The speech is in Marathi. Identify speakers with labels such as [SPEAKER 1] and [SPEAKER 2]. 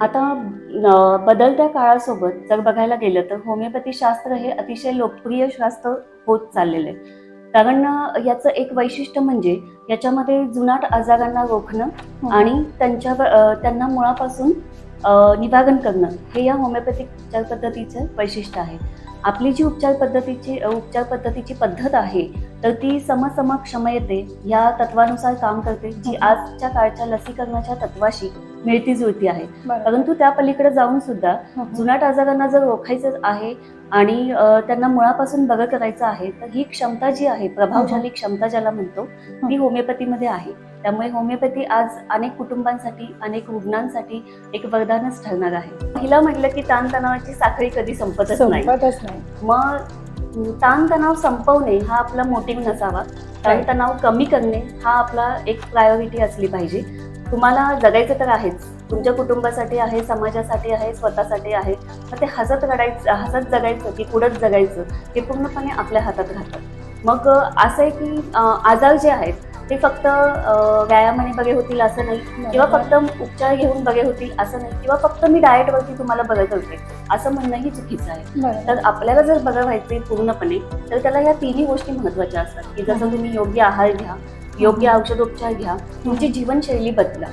[SPEAKER 1] आता बदलत्या काळासोबत जर बघायला गेलं तर होमिओपॅथी शास्त्र हे अतिशय लोकप्रिय शास्त्र होत चाललेलं आहे. कारण याचं एक वैशिष्ट्य म्हणजे याच्यामध्ये जुनाट आजारांना रोखणं आणि त्यांच्यावर अ, त्यांना मुळापासून निवारण करणं हे या होमिओपॅथिक उपचार पद्धतीचं वैशिष्ट्य आहे. आपली जी उपचार पद्धतीची उपचार पद्धतीची पद्धत आहे तर ती समसम क्षमयते या तत्वानुसार काम करते जी आजच्या काळच्या लसीकरणाच्या तत्वाशी मिळती जुळती आहे. परंतु त्या पलीकडे जाऊन सुद्धा. जुनाट आजारांना जर रोखायचं आहे आणि त्यांना मुळापासून बरं करायचं आहे तर ही क्षमता जी आहे प्रभावशाली क्षमता ज्याला म्हणतो ती होमिओपॅथीमध्ये आहे. त्यामुळे होमिओपॅथी आज अनेक कुटुंबांसाठी अनेक रुग्णांसाठी एक वरदानच ठरणार आहे. पहिला म्हटलं की ताणतणावाची साखळी कधी संपतच नाही. मग ताणतणाव संपवणे हा आपला मोटिव्ह नसावा. ताणतणाव कमी करणे हा आपला एक प्रायोरिटी असली पाहिजे. तुम्हाला जगायचं तर आहेच. तुमच्या कुटुंबासाठी आहे समाजासाठी आहे स्वतःसाठी आहे. मग ते हसत रडायचं हसत जगायचं की कुडत जगायचं हे पूर्णपणे आपल्या हातात राहतं. मग असं आहे की आजार जे आहेत ते फक्त व्यायामाने बरे होतील असं नाही. किंवा फक्त उपचार घेऊन बरे होतील असं नाही. किंवा फक्त मी डाएटवरती तुम्हाला बरं करते असं म्हणणंही चुकीचं आहे. तर आपल्याला जर बरं व्हायचे पूर्णपणे तर त्याला या तिन्ही गोष्टी महत्त्वाच्या असतात. की जसं तुम्ही योग्य आहार घ्या योग्य औषधोपचार घ्या तुमची जीवनशैली बदला.